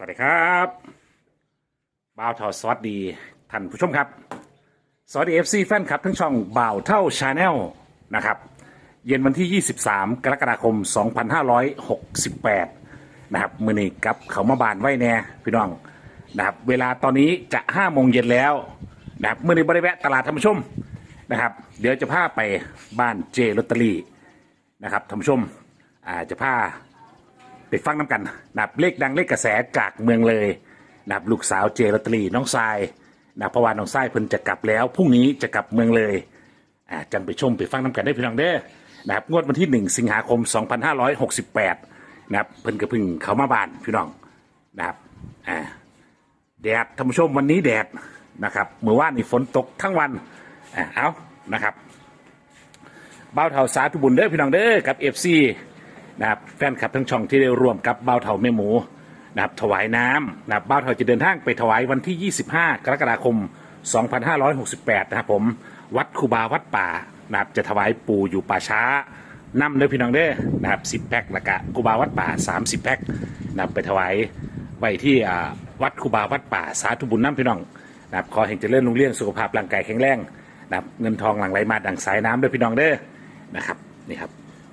สวัสดีครับบ่าวเท่าสวัสดีท่านผู้ชมครับ สวัสดี FC แฟนคลับทั้งช่องบ่าวเท่าชาแนลนะครับ เย็นวันที่ 23 กรกฎาคม 2568 นะครับ มือนี้กับเขามาบานไว้แน่พี่น้องนะครับ เวลาตอนนี้จะ5โมงเย็นแล้วนะครับมือนี้บริแวะตลาดท่านผู้ชมนะครับ เดี๋ยวจะพาไปบ้านเจลอตเตอรี่นะครับท่านผู้ชมอ่าจะพา ไปฟังน้ำกันนะครับเลขดังเลขกระแสจากเมืองเลยนะครับลูกสาวเจลอตเตอรี่น้องทรายนะเพราะว่าน้องทรายเพิ่นจะกลับแล้วพรุ่งนี้จะกลับเมืองเลยอ่าจังไปชมไปฟังน้ำกันได้พี่น้องเด้อนะครับงวดวันที่ 1 สิงหาคม 2568นะครับเพิ่นกระพึ่งเขามาบ้านพี่น้องนะครับอ่าแดดท่านผู้ชมวันนี้แดดนะครับเมื่อวานนี่ฝนตกทั้งวันอ่าเอานะครับบ้าวเท่าสาธุบุญเด้อพี่น้องเด้อกับเอฟซี นะครับแฟนคลับทั้งช่องที่ได้ร่วมกับเบ้าเถาแม่หมูนะครับถวายน้ำนะครับเบ้าเถาจะเดินทางไปถวายวันที่ 25 กรกฎาคม 2568 นะครับผมวัดคูบาวัดป่านะครับจะถวายปู่อยู่ป่าช้านำเด้อพี่น้องเด้อนะครับ10แพ็คละกะคูบาวัดป่า 30 แพ็คนะครับไปถวายไว้ที่วัดคูบาวัดป่าสาธุบุญน้ำพี่น้องนะครับขอให้เจริญรุ่งเรืองสุขภาพร่างกายแข็งแรงนะครับเงินทองหลั่งไหลมาดังสายน้ำเด้อพี่น้องเด้อนะครับนี่ครับ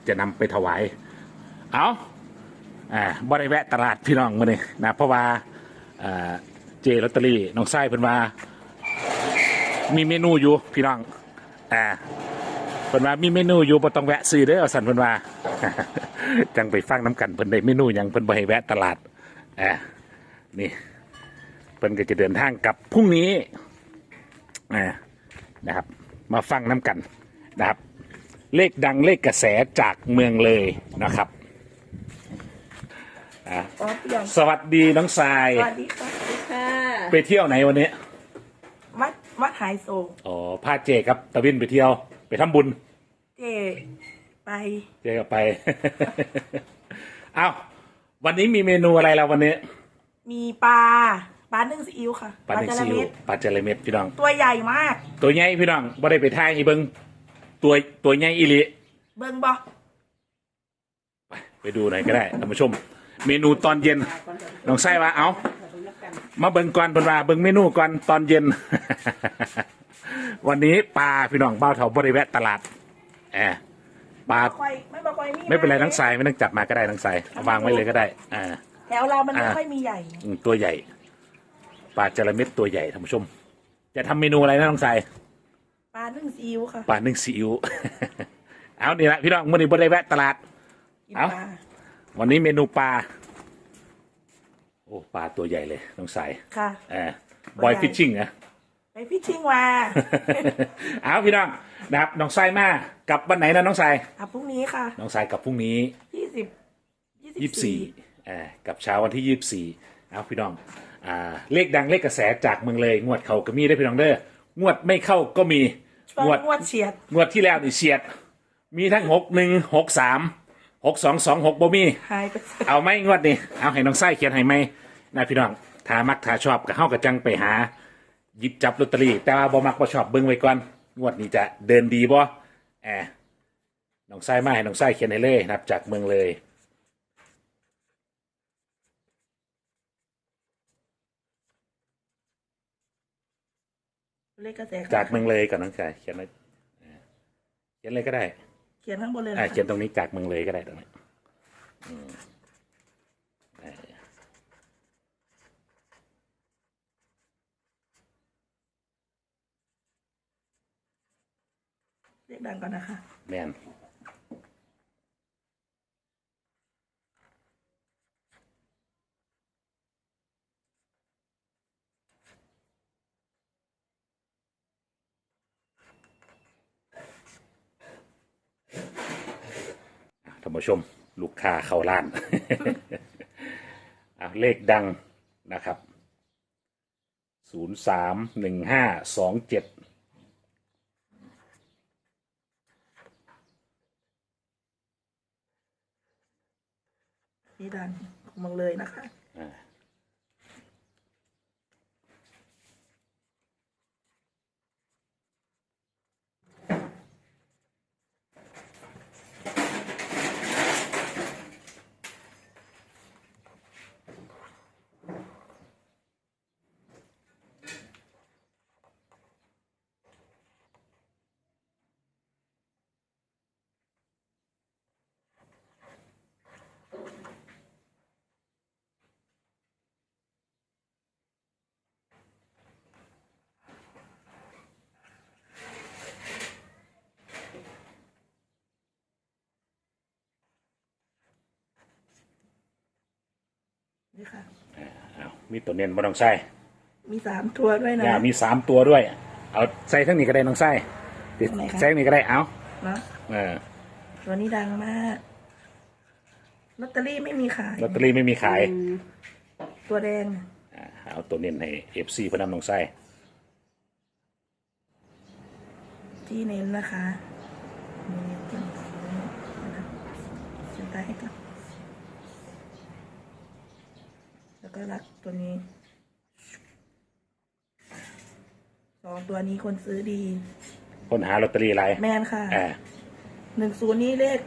จะนำไปถวาย เอาอ่าบริแวะตลาดพี่น้องมาเลยนะเพราะว่าอ่าเจลอตเตอรี่น้องไส้เพิ่นว่า มีเมนูอยู่พี่น้องอ่าเพิ่นว่ามีเมนูอยู่บ่ต้องแวะซื้อเด้อสันเพิ่นว่าจังไปฟังน้ำกันเพิ่นได้เมนูหยังเพิ่นบ่ให้แวะตลาดอ่านี่เพิ่นก็จะเดินทางกลับพรุ่งนี้อ่านะครับ มาฟังน้ำกันนะครับ เลขดังเลขกระแสจากเมืองเลยนะครับ อะอ๋อพี่ยองสวัสดีน้องทราย สวัสดีค่ะสวัสดีค่ะไปเที่ยวไหนวันนี้ วัดวัดหายโศกอ๋อพาเจครับตะวินไปเที่ยว ไปทำบุญ เจไปเจก็ไป เอ้าวันนี้มีเมนูอะไรแล้ววันนี้มีปลาปลานึ่งซีอิ๊วค่ะปลาหนึ่งจาซิระวเม็ดปลาจาระเม็ดพี่น้อง ตัวใหญ่มาก ตัวใหญ่พี่น้องบ่ได้ไปท่ายอีเบิงตัวตัวใหญ่อีหลีเบิ่งบอไปไปดูหน่อยก็ได้ท่านผู้ชม เมนูตอนเย็นน้องไส้ว่าเอามาเบิ่งก่อนเพิ่นว่าเบิ่งเมนูก่อนตอนเย็น วันนี้ปลาพี่น้องเบ้าเถาบริแวะตลาดแอบปลาคอยไม่บอกคอยไม่เป็นไรทั้งสายไม่ต้องจับมาก็ได้ทั้งสายเอาวางไว้เลยก็ได้อ่าแถวเรามันไม่อ่าค่อยมีใหญ่อืมตัวใหญ่ปลาจระเม็ดตัวใหญ่ท่านผู้ชม จะทำเมนูอะไรนะน้องสายปลานึ่งซีอิ๊วค่ะปลานึ่งซีอิ๊วเอานี่ละพี่น้องวันนี้บริแวะตลาดกินเอ้าปลา วันนี้เมนูปลา โอ้ปลาตัวใหญ่เลยน้องสายค่ะ เออบอยฟิชชิ่งนะ ไปพิชชิ่งมาเอาพี่น้องนะครับน้องสายมากกลับวันไหนนะน้องสายอะพรุ่งนี้ค่ะน้องสายกลับพรุ่งนี้ยี่สิบยี่สิบสี่อ่ากับเช้าวันที่ยี่สิบสี่เอาพี่น้องอ่าเลขดังเลขกระแสจากเมืองเลย งวดเขาก็มีได้อพี่น้องเด้องวดไม่เข้าก็มีช่วงงวดงวดเฉียด งวดที่แล้วนี่เฉียด มีทั้งหกหนึ่งหกสาม หกสองสองหกบ่มี หายไปเอาไหมงวดนี้เอาให้น้องไส้เขียนให้ไหมนะพี่น้องถ้ามักถ้าชอบก็เข้ากับจังไปหา หยิบจับลอตเตอรี่ แต่ว่าบ่มักบ่ชอบเบิ่งไว้ก่อนงวดนี้จะเดินดีบ่แอบน้องไส้มาให้น้องไส้เขียนให้เลยนะครับจากเมืองเลย เลขกระแสจากเมืองเลยก่อนน้องชายเขียนเลยอ่าเขียนเลยก็ได้เขียนข้างบนเลยอ่านะเขียนตรงนี้จากเมืองเลยก็ได้ตรงนี้อืมอ่าเลขดังก่อนนะคะแมน ท่านผู้ชม ลูกค้าเข้าร้าน อะเลขดังนะครับศูนย์สามหนึ่งห้าสองเจ็ดนี่ดันของเมืองเลยนะคะ อ นี่ค่ะ เอามีตัวเน้นบ่น้องไส้มีสามตัวด้วยนะอย่ามีสามตัวด้วย เอาใส่ทั้งนี้ก็ได้น้องไส้ติดไหนคะ ใส่ทั้งนี้ก็ได้เอาเนาะเออตัวนี้ดังมากลอตเตอรี่ไม่มีขาย ลอตเตอรี่ไม่มีขายตัวแดงน่ะอ่าเอาตัวเน้นให้เอฟซีพนำน้องไส้ที่เน้นนะคะมีเน้นตัวนี้นะคะเขียนใต้ให้ก่อนแล้ว ก็รักตัวนี้ สองตัวนี้คนซื้อดี คนหาลอตเตอรี่อะไรแมนค่ะอ่าหนึ่งศูนย์นี้เลข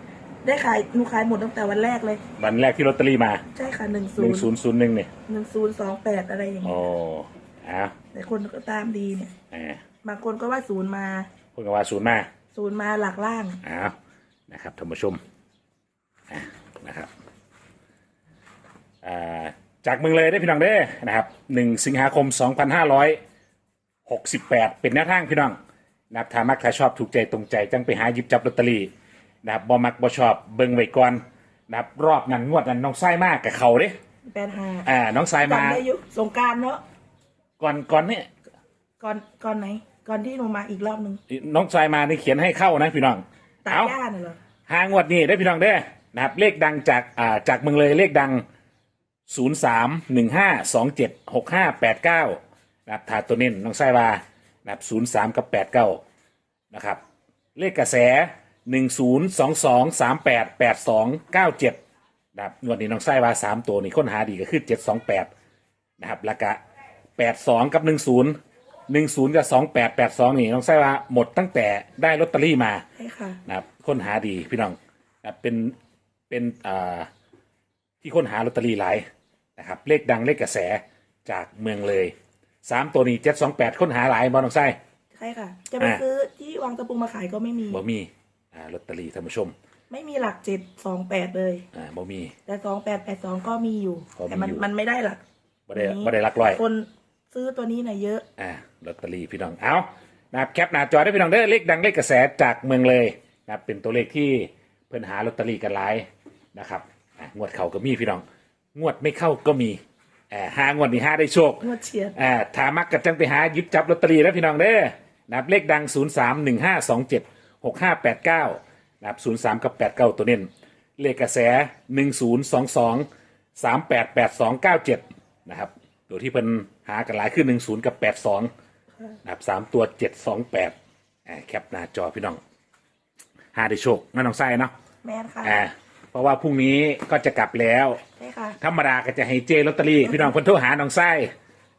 ได้ขายหนูขายหมดตั้งแต่วันแรกเลย วันแรกที่ลอตเตอรี่มาใช่ค่ะหนึ่งศูหนึ่นงย์ศูนย์ศูนย์หนึ่งเนี่ยหนึ่งศูนย์สองแปดอะไรอย่างโอ้เงี้ยเอาแต่คนก็ตามดีเนี่ย อ่าบางคนก็ว่าศูนย์มา คนก็ว่าศูนย์มาศูนย์มาหลักล่างเอานะครับท่านผู้ชมอะนะครับอ่า จากเมืองเลยได้อพี่น้องเด้อนะครับหนึ่งสิงหาคมสองพันห้าร้อยหกสิบแปดเป็นแนวทางพี่น้องนะครับถ้ามักถ้าชอบถูกใจตรงใจจังไปหาหยิบจับลอตเตอรี่นะครับบ่มักบ่ชอบเบิ่งไว้ก่อนนะครับรอบนั้นงวดนั้นน้องไส้มากกับเขาเด้แปดห้าอ่าน้องไส้มาจำได้อยุสงกรารเนาะก่อนก่อนเนี่ยก่อนก่อนไหน ก่อนที่หนูมาอีกรอบหนึ่งน้องไส้มานี่เขียนให้เข้านะพี่น้องตัดเอาหญ้าน่ะเหรอ หางวดนี้ได้พี่น้องเด้อนะครับเลขดังจากอ่าจากเมืองเลยเลขดัง 0 3 1 5 2 7 6 5 8 9นะครับถ้าตัวเน้นน้องไส้วานะครับ0 3กับ8 9นะครับ เลขกระแส1 0 2 2 3 8 8 2 9 7นะครับงวดนี้น้องไส้วา3ตัวนี้ค้นหาดีก็คือ7 2 8นะครับแล้วก็8 2กับ1 0 1 0กับ2 8 8 2นี่น้องไส้วาหมดตั้งแต่ได้ลอตเตอรี่มาใช่ค่ะนะครับค้นหาดีพี่น้องนะครับเป็นเป็นอ่าที่ค้นหาลอตเตอรี่หลาย นะครับเลขดังเลขกระแสจากเมืองเลยสามตัวนี้เจ็ดสองแปดค้นหาหลายบอลน้องไส้ใช่ค่ะ จะไปอ่าซื้อที่วางตะปูมาขายก็ไม่มีบ่มีอ่าลอตเตอรี่ท่านผู้ชม ไม่มีหลักเจ็ดสองแปดเลยอ่าบ่มี แต่สองแปดแปดสองก็มีอยู่ก็มีแต่มันอยู่มันไม่ได้หลักบ่ได้นี้บ่ได้หลักร้อยคนซื้อตัวนี้น่ะเยอะอ่าลอตเตอรี่พี่น้องเอานะครับแคปหน้าจอได้พี่น้องได้อเลขดังเลขกระแสจากเมืองเลยนะครับเป็นตัวเลขที่เพิ่นหาลอตเตอรี่กันหลายนะครับอ่างวดเข้าก็มีพี่น้อง งวดไม่เข้าก็มีอ่าหางวดนี้หาได้โชค งวดเฉียด อ่าถามักกับจังไปหาหยิบจับลอตเตอรี่แล้วพี่น้องเด้อนะครับเลขดัง 0 3 1 5 2 7 6 5 8 9นะครับ0 3 กับ 8 9 ตัวเน้นเลขกระแส 1 0 2 2 3 8 8 2 9 7นะครับตัวที่เป็นหากันหลายคือ1 0 กับ 8 2นะครับสามตัว 7 2 8อ่าแคปหน้าจอพี่น้องหาได้โชคนั่นน้องไส้เนาะ แม่นค่ะ อ่า เพราะว่าพรุ่งนี้ก็จะกลับแล้ว ใช่ค่ะธรรมดาก็จะให้เจลอตเตอรี่ พี่น้องคนโทรหาน้องไส้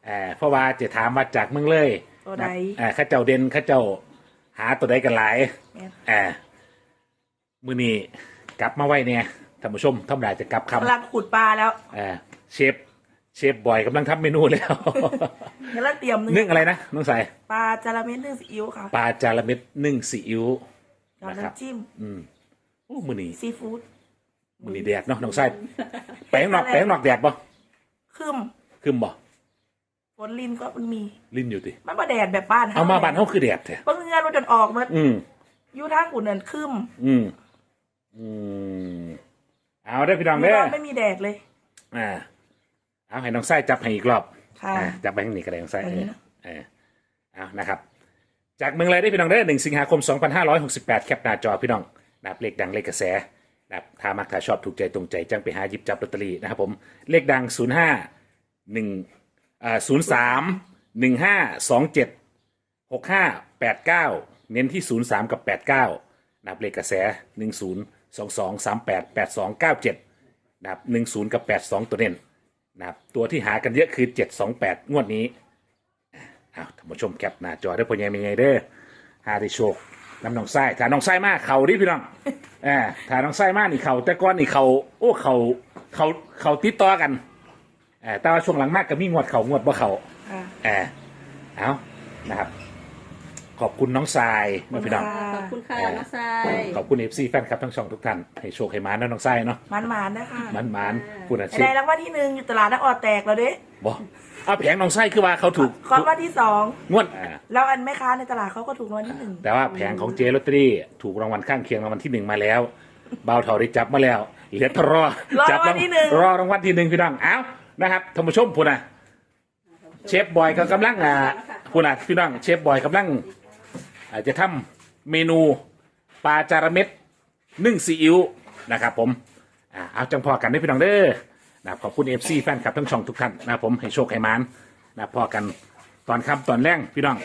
เอ่อเพราะว่าจะถามมาจากเมืองเลยตัวใดนะเอ่อข้าเจ้าเด่นข้าเจ้าหาตัวใดกันหลายแม่นเอ่อมือนี้กลับมาไว้เนี่ยท่านผู้ชมธรรมดาจะกลับคกำลังขุดปลาแล้วำเอ่อเชฟเชฟบอยกำลังทำเมนูแล้ว กำลังเตรียมนึ่งอะไรนะน้องใสปลาจาระเม็ดนึ่งซีอิ๊วค่ะปลาจาระเม็ดนึ่งซีอิ๊ว กับนะครับ น้ำจิ้มโอ้มือนี้ซีฟู้ด มือนี้แดดเนาะน้องไส้แปลงนอกแปลงนอกแดดบ่คึมคืมบ่ฝนลินก็มันมี ลิ้นอยู่ติมันมาแดดแบบบ้านเอามาบ้านเขาคือแดดแท้บางเงินมันจนออกมาอืมอยู่ทางอุ่นนั่นคึมอืมอืมเอาได้อพี่น้องไม่เด้อร้อนไม่มีแดดเลย อ่าเอาให้น้องไส้จับให้อีกรอบ ค่ะ อ่าจับไปทางนี้ก็ได้น้องไส้แบบนี้นะเออเอานะครับ จากเมืองเลยได้อพี่น้องเด้อหนึ่งสิงหาคม 2568 แคปหน้าจอพี่น้องนะครับเลขดังเลขกระแส นะครับถ้ามักถ้าชอบถูกใจตรงใจจังไปหาหยิบจับลอตเตอรี่นะครับผมเลขดัง 05 1อ่า03 1527หกห้าแปดเก้าเน้นที่ศูนย์สามกับแปดเก้านับเลขกระแสหนึ่งศูนย์สองสองสามแปดแปดสองเก้าเจ็ดนับหนึ่งศูนย์กับแปดสองตัวเน้นนับตัวที่หากันเยอะคือเจ็ดสองแปดงวดนี้อ้าวท่านผู้ชมแคปหน้าจอได้พอยังไงเด้อหาได้โชคน้ำนองไส้ถ้าน้องไส้มากเขาดิพี่น้อง อ่าถ้าน้องไส้มากนี่เข่าแต่ก้อนนี่เข่าโอ้เข่าเข่าเข่าติดต่อกันอ่าแต่ว่าช่วงหลังมากก็มีงวดเข่างวดบ่เข่าค่ะแอร์เอานะครับ ขอบคุณน้องทรายนะพี่น้อง ขอบคุณขอบคุณค่ะเอ่อน้องทราย ขอบคุณเอฟซีแฟนคลับทั้งช่องทุกท่าน ให้โชคให้มานะน้องทรายเนาะมันหมานนะคะมันมันพูดอาชีพได้รางวัลที่หนึ่งอยู่ตลาดนักออดแตกแล้วเด้บอกเอาแผงน้องไส้คือว่าเขาถูกคอนวันที่สองงวดอ่าแล้วอันแม่ค้าในตลาดเขาก็ถูกรางวัลที่หนึ่งแต่ว่าแผงของเจลอตเตอรี่ถูกรางวัลข้างเคียงรางวัลที่หนึ่งมาแล้วเบาเท่าได้จับมาแล้วเหลือแต่รอรอจัรางวัลที่หนึ่งรอรางวัลที่หนึ่งพี่น้องเอ้านะครับท่านผู้ชมพูดนะเชฟบอยก็กำลังอ่าพูดนะพี่น้องเชฟบอยกำลัง อาจจะทำเมนูปลาจาระเม็ดนึ่งซีอิ๊วนะครับผมอ่าเอาจังพอกันได้พี่น้องเด้อนะครับขอบคุณเอฟซีแฟนคลับทั้งช่องทุกท่านนะครับผมให้โชคให้มานนะครับพอกันตอนค่ำตอนแรงพี่น้อง